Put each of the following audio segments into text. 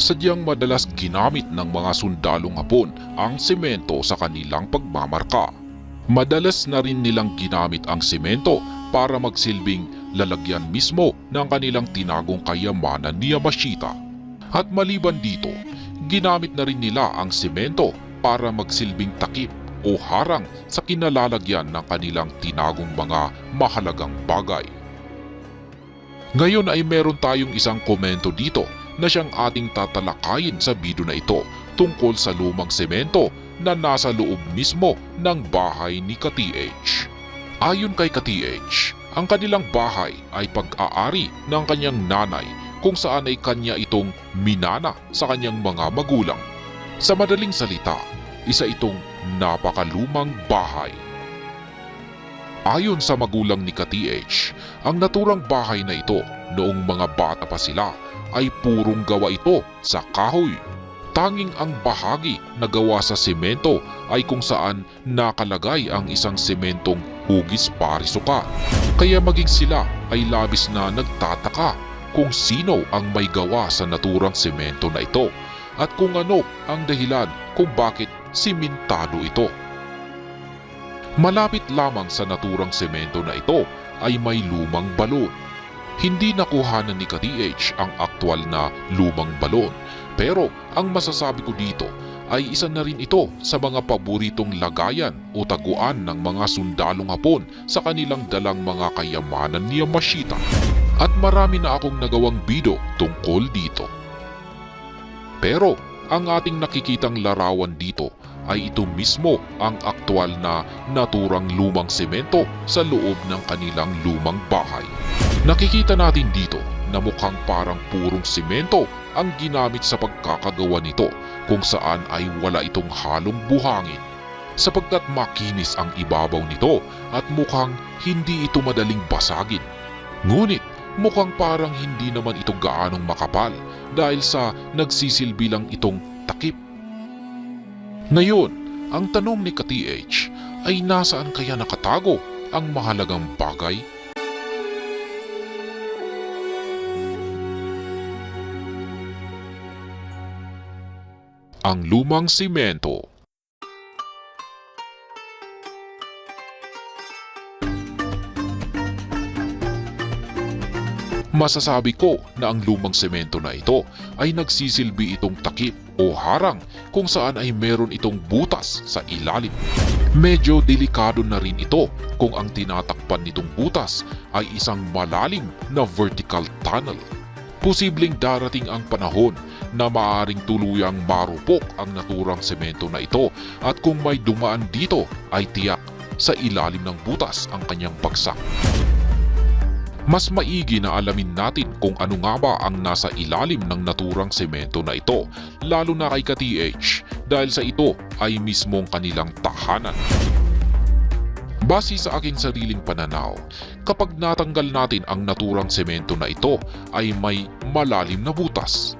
sadyang madalas ginamit ng mga sundalong Hapon ang semento sa kanilang pagmamarka. Madalas na rin nilang ginamit ang semento para magsilbing lalagyan mismo ng kanilang tinagong kayamanan ni Yamashita. At maliban dito, ginamit na rin nila ang semento para magsilbing takip o harang sa kinalalagyan ng kanilang tinagong mga mahalagang bagay. Ngayon ay meron tayong isang komento dito na siyang ating tatalakayin sa video na ito tungkol sa lumang semento na nasa loob mismo ng bahay ni Ka-TH. Ayon kay Ka-TH, ang kanilang bahay ay pag-aari ng kanyang nanay kung saan ay kanya itong minana sa kanyang mga magulang. Sa madaling salita, isa itong napakalumang bahay. Ayon sa magulang ni Ka-TH, ang naturang bahay na ito noong mga bata pa sila ay purong gawa ito sa kahoy. Tanging ang bahagi na gawa sa semento ay kung saan nakalagay ang isang sementong hugis parisuka. Kaya maging sila ay labis na nagtataka kung sino ang may gawa sa naturang semento na ito at kung ano ang dahilan kung bakit simentado ito. Malapit lamang sa naturang semento na ito ay may lumang balon. Hindi nakuhanan ni Ka-TH ang aktwal na lumang balon pero ang masasabi ko dito ay isa na rin ito sa mga paboritong lagayan o taguan ng mga sundalong Hapon sa kanilang dalang mga kayamanan ni Yamashita. At marami na akong nagawang video tungkol dito. Pero ang ating nakikitang larawan dito ay ito mismo ang aktwal na naturang lumang semento sa loob ng kanilang lumang bahay. Nakikita natin dito na mukhang parang purong semento ang ginamit sa pagkakagawa nito kung saan ay wala itong halong buhangin sapagkat makinis ang ibabaw nito at mukhang hindi ito madaling basagin. Ngunit mukhang parang hindi naman ito gaanong makapal dahil sa nagsisilbi lang itong takip. Ngayon, ang tanong ni Ka-TH ay nasaan kaya nakatago ang mahalagang bagay? Ang lumang simento Masasabi ko na ang lumang semento na ito ay nagsisilbi itong takip o harang kung saan ay meron itong butas sa ilalim. Medyo delikado na rin ito kung ang tinatakpan nitong butas ay isang malalim na vertical tunnel. Posibleng darating ang panahon na maaring tuluyang marupok ang naturang semento na ito at kung may dumaan dito ay tiyak sa ilalim ng butas ang kanyang bagsak. Mas maigi na alamin natin kung ano nga ba ang nasa ilalim ng naturang semento na ito, lalo na kay ka-TH dahil sa ito ay mismong kanilang tahanan. Base sa aking sariling pananaw, kapag natanggal natin ang naturang semento na ito ay may malalim na butas.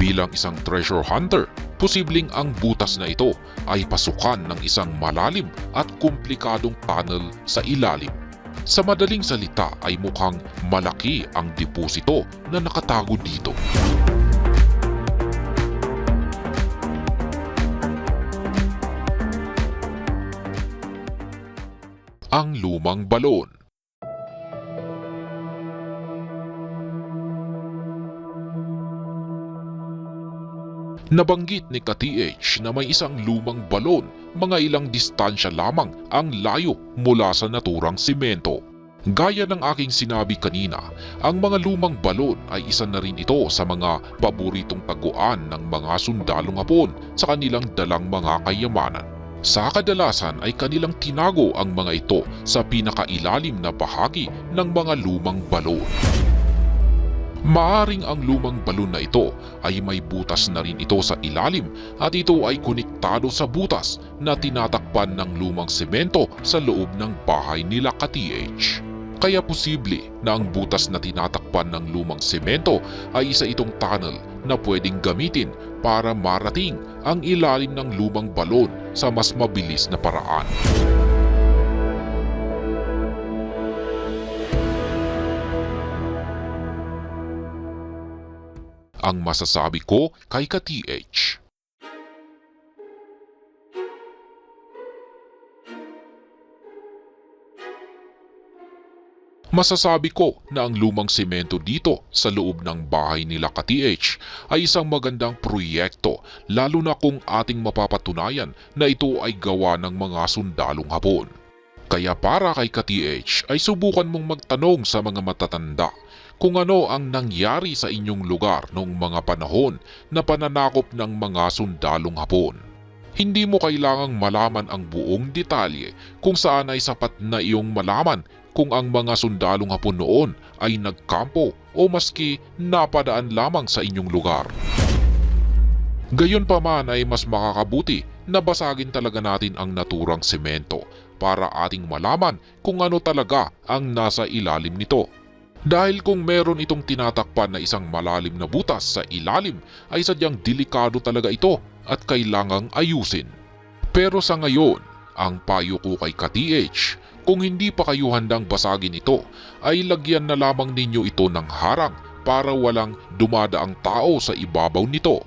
Bilang isang treasure hunter, posibleng ang butas na ito ay pasukan ng isang malalim at komplikadong tunnel sa ilalim. Sa madaling salita ay mukhang malaki ang deposito na nakatago dito. Ang lumang balon Nabanggit ni Ka-TH na may isang lumang balon, mga ilang distansya lamang ang layo mula sa naturang simento. Gaya ng aking sinabi kanina, ang mga lumang balon ay isa na rin ito sa mga paboritong taguan ng mga sundalong Hapon sa kanilang dalang mga kayamanan. Sa kadalasan ay kanilang tinago ang mga ito sa pinakailalim na bahagi ng mga lumang balon. Maaring ang lumang balon na ito ay may butas na rin ito sa ilalim at ito ay konektado sa butas na tinatakpan ng lumang semento sa loob ng bahay nila ka-TH. Kaya posible na ang butas na tinatakpan ng lumang semento ay isa itong tunnel na pwedeng gamitin para marating ang ilalim ng lumang balon sa mas mabilis na paraan. Ang masasabi ko kay ka-TH. Masasabi ko na ang lumang semento dito sa loob ng bahay nila ka-TH ay isang magandang proyekto lalo na kung ating mapapatunayan na ito ay gawa ng mga sundalong hapon. Kaya para kay ka-TH ay subukan mong magtanong sa mga matatanda kung ano ang nangyari sa inyong lugar noong mga panahon na pananakop ng mga sundalong hapon. Hindi mo kailangang malaman ang buong detalye kung saan ay sapat na iyong malaman kung ang mga sundalong hapon noon ay nagkampo o maski napadaan lamang sa inyong lugar. Gayon pa man ay mas makakabuti na basagin talaga natin ang naturang semento para ating malaman kung ano talaga ang nasa ilalim nito. Dahil kung meron itong tinatakpan na isang malalim na butas sa ilalim ay sadyang delikado talaga ito at kailangang ayusin. Pero sa ngayon, ang payo ko kay ka-TH, kung hindi pa kayo handang basagin ito, ay lagyan na lamang ninyo ito ng harang para walang dumadaang tao sa ibabaw nito.